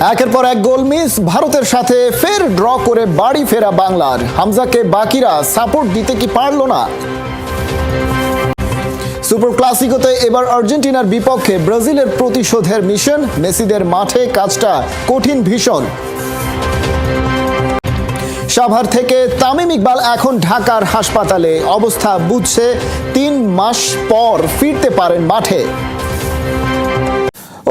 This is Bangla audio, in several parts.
একের পর এক গোল মিস, ভারতের সাথে ফের ড্র করে বাড়ি ফেরা বাংলার। হামজাকে বাকিরা সাপোর্ট দিতে কি পারল না? সুপার ক্লাসিকোতে এবার আর্জেন্টিনার বিপক্ষে ব্রাজিলের প্রতিশোধের মিশন, মেসিদের মাঠে কাজটা কঠিন ভীষণ। সাভার থেকে তামিম ইকবাল এখন ঢাকার হাসপাতালে। অবস্থা বুঝছে, তিন মাস পর ফিরতে পারেন মাঠে।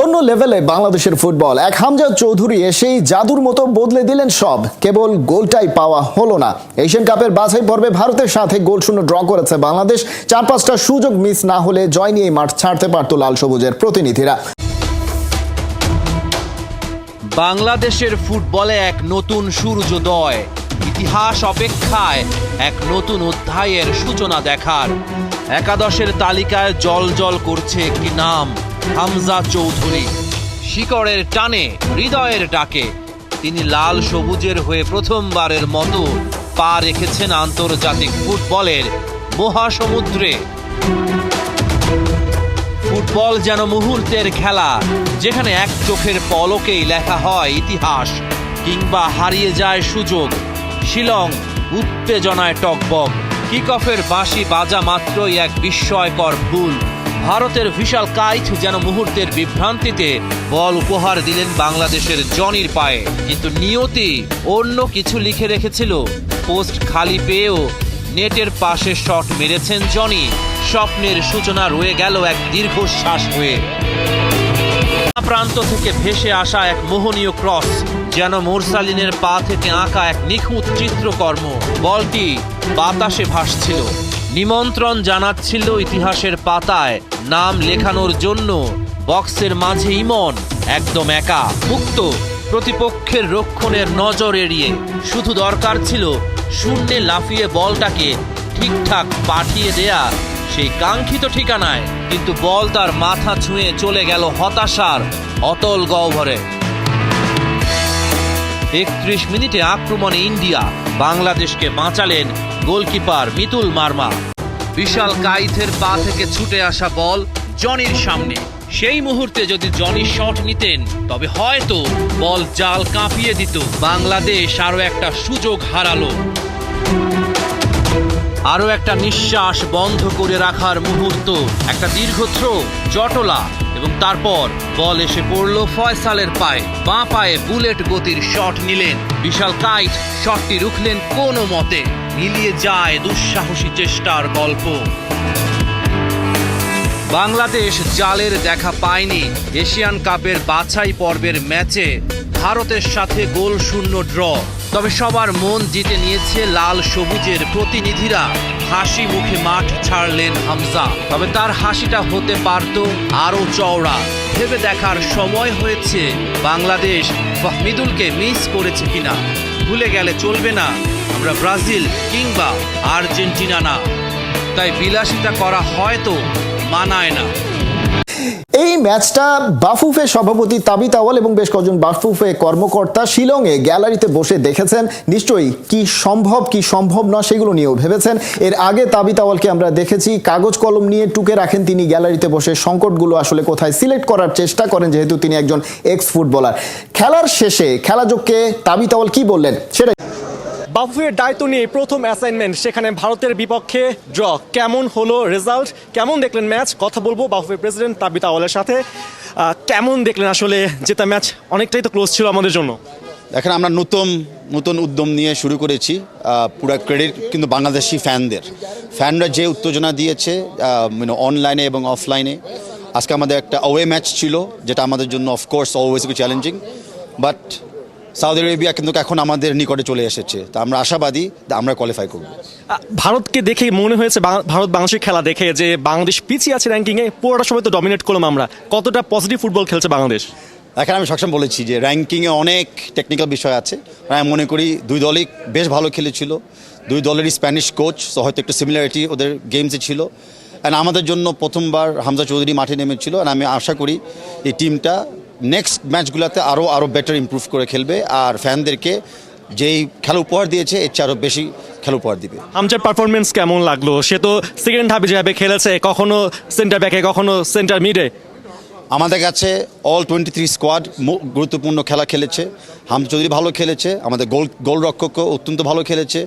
অন্য লেভেলে বাংলাদেশের ফুটবল। এক হামজা চৌধুরী এসেই জাদুর মতো বদলে দিলেন সব। কেবল গোলটাই পাওয়া হলো না। এশিয়ান কাপের বাছাই পর্বে ভারতের সাথে গোল শূন্য ড্র করেছে বাংলাদেশ। চার পাঁচটা সুযোগ মিস না হলে জয় নিয়ে মাঠ ছাড়তে পারত লাল সবুজের প্রতিনিধিরা। বাংলাদেশের ফুটবলে এক নতুন সূর্যোদয়, ইতিহাস অপেক্ষায় এক নতুন অধ্যায়ের সূচনা দেখার। একাদশের তালিকায় জল জল করছে একটি নাম। হামজা চৌধুরী। শিকড়ের টানে, হৃদয়ের ডাকে। তিনি লাল সবুজের হয়ে প্রথমবারের মতো পা রেখেছেন আন্তর্জাতিক ফুটবলের মহাসমুদ্রে। ফুটবল যেন মুহূর্তের খেলা, যেখানে এক চোখের পলকেই লেখা হয় ইতিহাস, কিংবা হারিয়ে যায় সুযোগ। শিলং, উত্তেজনায় টকবক কিক অফের বাঁশি বাজা মাত্রই এক বিস্ময়কর ভুল। ভারতের বিশাল কাইট যেন মুহূর্তের বিভ্রান্তিতে বল উপহার দিলেন বাংলাদেশের জনির পায়ে। কিন্তু নিয়তি অন্য কিছু লিখে রেখেছিল। পোস্ট খালি পেয়েও নেটের পাশে শট মেরেছেন জনি। স্বপ্নের সূচনা রয়ে গেল এক দীর্ঘশ্বাস হয়ে। প্রান্ত থেকে ভেসে আসা এক মোহনীয় ক্রস, যেন মোরসালিনের পা থেকে আঁকা এক নিখুঁত চিত্রকর্ম। বলটি বাতাসে ভাসছিল। নিমন্ত্রণ জানাচ্ছিল ইতিহাসের পাতায়। নাম লেখানোর জন্য বক্সের মাঝে ইমন, একদম একা, মুক্ত। প্রতিপক্ষের রক্ষণের নজর এড়িয়ে শুধু দরকার ছিল শূন্যে লাফিয়ে বলটাকে ঠিকঠাক পাঠিয়ে দেয়া সেই কাঙ্ক্ষিত ঠিকানায়। কিন্তু বল তার মাথা ছুঁয়ে চলে গেল হতাশার অতল গহ্বরে। একত্রিশ মিনিটে আক্রমণে ইন্ডিয়া বাংলাদেশকে বাঁচালেন গোলকিপার মিতুল মার্মা। বিশাল কাইথের পা থেকে ছুটে আসা বল জনির সামনে। সেই মুহূর্তে যদি জনি শট নিতেন, তবে হয়তো বল জাল কাঁপিয়ে দিত। বাংলাদেশ আরও একটা সুযোগ হারালো। আরও একটা নিঃশ্বাস বন্ধ করে রাখার মুহূর্ত। একটা দীর্ঘ থ্রো, জটলা, এবং তারপর বল এসে পড়ল ফয়সালের পায়ে। বাঁ পায়ে বুলেট গতির শট নিলেন। বিশাল কাইট শটটি রুখলেন কোনো মতে। মিলিয়ে যায় দুঃসাহসী চেষ্টার গল্প। বাংলাদেশ জালের দেখা পায়নি। এশিয়ান কাপের বাছাই পর্বের ম্যাচে ভারতের সাথে গোল শূন্য ড্র। তবে সবার মন জিতে নিয়েছে লাল সবুজের প্রতিনিধিরা। হাসি মুখে মাঠ ছাড়লেন হামজা। তবে তার হাসিটা হতে পারত আরও চওড়া। ভেবে দেখার সময় হয়েছে বাংলাদেশ ফাহমিদুলকে মিস করেছে কিনা। ভুলে গেলে চলবে না। আমরা ব্রাজিল কিংবা আর্জেন্টিনা না। তাই বিলাসিতা করা হয়তো মানায় না। এই ম্যাচটা বাফুফে সভাপতি তাবিত আওয়াল এবং বেশ কজন বাফুফে কর্মকর্তা শিলংয়ে গ্যালারিতে বসে দেখেছেন। নিশ্চয়ই কি সম্ভব কি সম্ভব না সেগুলো নিয়েও ভেবেছেন। এর আগে তাবিত আওয়ালকে আমরা দেখেছি, কাগজ কলম নিয়ে টুকে রাখেন তিনি গ্যালারিতে বসে। সংকটগুলো আসলে কোথায় সিলেক্ট করার চেষ্টা করেন যেহেতু তিনি একজন এক্স ফুটবলার। খেলার শেষে খেলাযোগকে তাবিত আওয়াল কি বললেন? সেটা বাফুফের দায়িত্ব নিয়ে প্রথম অ্যাসাইনমেন্ট সেখানে ভারতের বিপক্ষে ড্র কেমন হলো রেজাল্ট কেমন দেখলেন ম্যাচ কথা বলব বাফুফের প্রেসিডেন্ট তাবিত আওয়ালের সাথে। কেমন দেখলেন আসলে জেতা ম্যাচ অনেকটাই তো ক্লোজ ছিল আমাদের জন্য। দেখেন, আমরা নতুন নতুন উদ্যম নিয়ে শুরু করেছি। পুরা ক্রেডিট কিন্তু বাংলাদেশি ফ্যানদের ফ্যানরা যে উত্তেজনা দিয়েছে মানে অনলাইনে এবং অফলাইনে আজকে আমাদের একটা অওয়ে ম্যাচ ছিল, যেটা আমাদের জন্য of course always challenging but Saudi Arabia কিন্তু এখন আমাদের নিকটে চলে এসেছে। তা আমরা আশাবাদী আমরা কোয়ালিফাই করব। ভারতকে দেখে মনে হয়েছে ভারত বাংলাদেশের খেলা দেখে যে বাংলাদেশ পিছিয়ে আছে র্যাঙ্কিংয়ে পুরোটা সময় তো ডমিনেট করলাম আমরা। কতটা পজিটিভ ফুটবল খেলছে বাংলাদেশ? এখানে আমি সবসময় বলেছি যে র্যাঙ্কিংয়ে অনেক টেকনিক্যাল বিষয় আছে। আমি মনে করি দুই দলই বেশ ভালো খেলেছিল। দুই দলেরই স্প্যানিশ কোচ সো হয়তো একটু সিমিলারিটি ওদের গেমসে ছিল। অ্যান্ড আমাদের জন্য প্রথমবার হামজা চৌধুরী মাঠে নেমেছিল। আর আমি আশা করি এই টিমটা নেক্সট ম্যাচগুলোতে আরও আরও বেটার ইমপ্রুভ করে খেলবে আর ফ্যানদেরকে যেই খেলা উপহার দিয়েছে এর চেয়ে আরও বেশি খেলা উপহার দিবে। আমজার পারফরমেন্স কেমন লাগল? সে তো সেকেন্ড হাফে যেভাবে খেলেছে কখনো সেন্টার ব্যাকে কখনো সেন্টার মিডে আমাদের কাছে অল টোয়েন্টি থ্রি স্কোয়াড গুরুত্বপূর্ণ খেলা খেলেছে। হামদ চৌধুরী ভালো খেলেছে আমাদের গোল গোলরক্ষকও অত্যন্ত ভালো খেলেছে।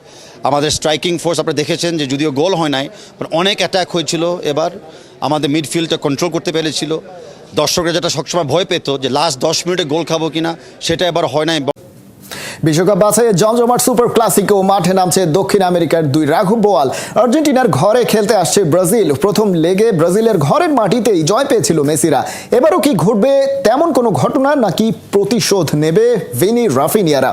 আমাদের স্ট্রাইকিং ফোর্স আপনারা দেখেছেন যে যদিও গোল হয় নাই অনেক অ্যাটাক হয়েছিল এবার। আমাদের মিডফিল্ডটা কন্ট্রোল করতে পেরেছিল। দর্শকরা যেটা সবসময় ভয় পেত যে লাস্ট দশ মিনিটে গোল খাব কিনা, সেটা এবার হয় নাই। বিশ্বকাপ বাছাইয়ে জমজমাট সুপার ক্লাসিকো মাঠে নামছে দক্ষিণ আমেরিকার দুই রাঘু বোয়াল। আর্জেন্টিনার ঘরে খেলতে আসছে ব্রাজিল। প্রথম লেগে ব্রাজিলের ঘরের মাটিতেই জয় পেয়েছিল মেসিরা। এবারও কি ঘটবে তেমন কোনো ঘটনা নাকি প্রতিশোধ নেবে ভিনি রাফিনিয়ারা?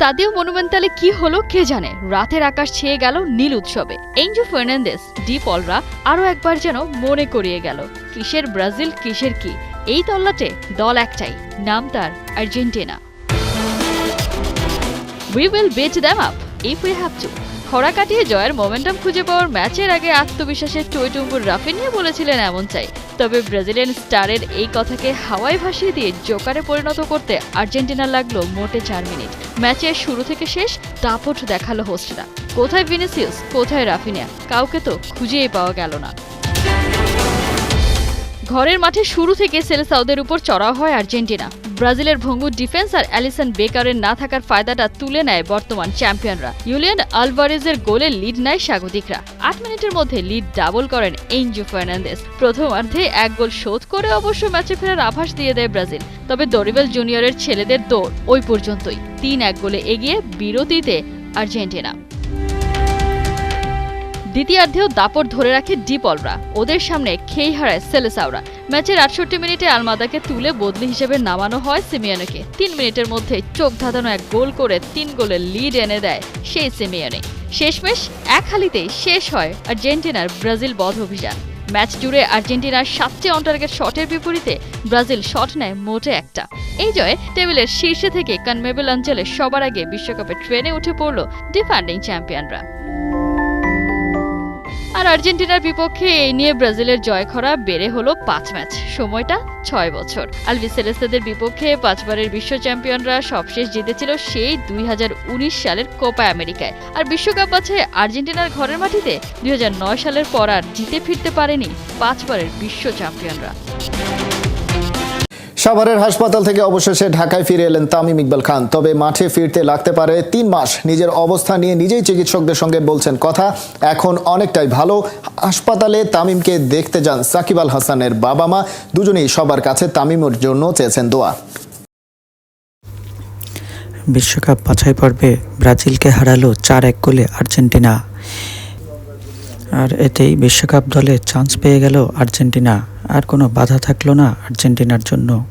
স্তাদিও মনুমেন্টালে কি হলো কে জানে? রাতের আকাশ ছেয়ে গেল নীল উৎসবে। এঞ্জো ফার্নান্দেস ডি পলরা আরও একবার যেন মনে করিয়ে গেল। কিসের ব্রাজিল, কিসের কি? এই তল্লাটে দল একটাই, নাম তার Argentina. We will beat them up if we have to খরা কাটিয়ে জয়ের মোমেন্টাম খুঁজে পাওয়ার ম্যাচের আগে আত্মবিশ্বাসের টইটুম্বুর রাফিনিয়া বলেছিলেন এমন চাই। তবে ব্রাজিলিয়ান স্টারের এই কথাকে হাওয়ায় ভাসিয়ে দিয়ে জোকারে পরিণত করতে আর্জেন্টিনা লাগল মোটে চার মিনিট। ম্যাচের শুরু থেকে শেষ দাপট দেখাল হোস্টরা। কোথায় ভিনিসিয়াস কোথায় রাফিনিয়া? কাউকে তো খুঁজেই পাওয়া গেল না। ঘরের মাঠে শুরু থেকে সেলেসাউদের উপর চড়াও হয় আর্জেন্টিনা। ব্রাজিলের ভঙ্গুর ডিফেন্স আর অ্যালিসন বেকারের না থাকার ফায়দাটা তুলে নেয় বর্তমান চ্যাম্পিয়নরা। ইউলিয়ান আলভারেজের গোলে লিড নেয় স্বাগতিকরা। আট মিনিটের মধ্যে লিড ডাবল করেন এনজো ফার্নান্দেস। প্রথমার্ধে এক গোল শোধ করে অবশ্য ম্যাচে ফেরার আভাস দিয়ে দেয় ব্রাজিল। তবে দরিবেল জুনিয়রের ছেলেদের দৌড় ওই পর্যন্তই। তিন এক গোলে এগিয়ে বিরতিতে আর্জেন্টিনা। দ্বিতীয়ার্ধেও দাপট ধরে রাখে ডিপলরা। ওদের সামনে খেই হারায় সেলেসাওরা। ম্যাচের আটষট্টি মিনিটে আলমাদাকে তুলে বদলি হিসেবে নামানো হয় সিমিয়নকে। তিন মিনিটের মধ্যে চোখ ধাঁধানো এক গোল করে তিন গোলের লিড এনে দেয় সেই সিমিয়নে। শেষমেশ এক হালিতেই শেষ হয় আর্জেন্টিনার ব্রাজিল বধ অভিযান। ম্যাচ জুড়ে আর্জেন্টিনার সাতটি অন্টার্গেট শটের বিপরীতে ব্রাজিল শট নেয় মোটে একটা। এই জয়ে টেবিলের শীর্ষে থেকে কনমেবেল অঞ্চলে সবার আগে বিশ্বকাপের ট্রেনে উঠে পড়ল ডিফেন্ডিং চ্যাম্পিয়নরা। আর্জেন্টিনার বিপক্ষে এই নিয়ে ব্রাজিলের জয় খরা বেড়ে হলো পাঁচ ম্যাচ। সময়টা ছয় বছর। আলভিসেলেস্তাদের বিপক্ষে পাঁচবারের বিশ্ব চ্যাম্পিয়নরা সবশেষ জিতেছিল সেই দুই হাজার উনিশ সালের কোপা আমেরিকায়। আর বিশ্বকাপ আছে আর্জেন্টিনার ঘরের মাটিতে। দুই হাজার নয় সালের পর আর জিতে ফিরতে পারেনি পাঁচবারের বিশ্ব চ্যাম্পিয়নরা। সাভারের হাসপাতাল থেকে অবশেষে ঢাকায় ফিরে এলেন তামিম ইকবাল খান। তবে মাঠে ফিরতে লাগতে পারে তিন মাস। নিজের অবস্থা নিয়ে নিজেই চিকিৎসকদের সঙ্গে বলছেন কথা। এখন অনেকটাই ভালো। হাসপাতালে তামিমকে দেখতে যান সাকিব আল হাসানের বাবা মা। দুজনেই সবার কাছে তামিমের জন্য চেয়েছেন দোয়া। বিশ্বকাপ বাছাই পর্বে ব্রাজিলকে হারালো চার এক গোলে আর্জেন্টিনা। আর এতেই বিশ্বকাপ দলে চান্স পেয়ে গেল আর্জেন্টিনা। আর কোনো বাধা থাকল না আর্জেন্টিনার জন্য।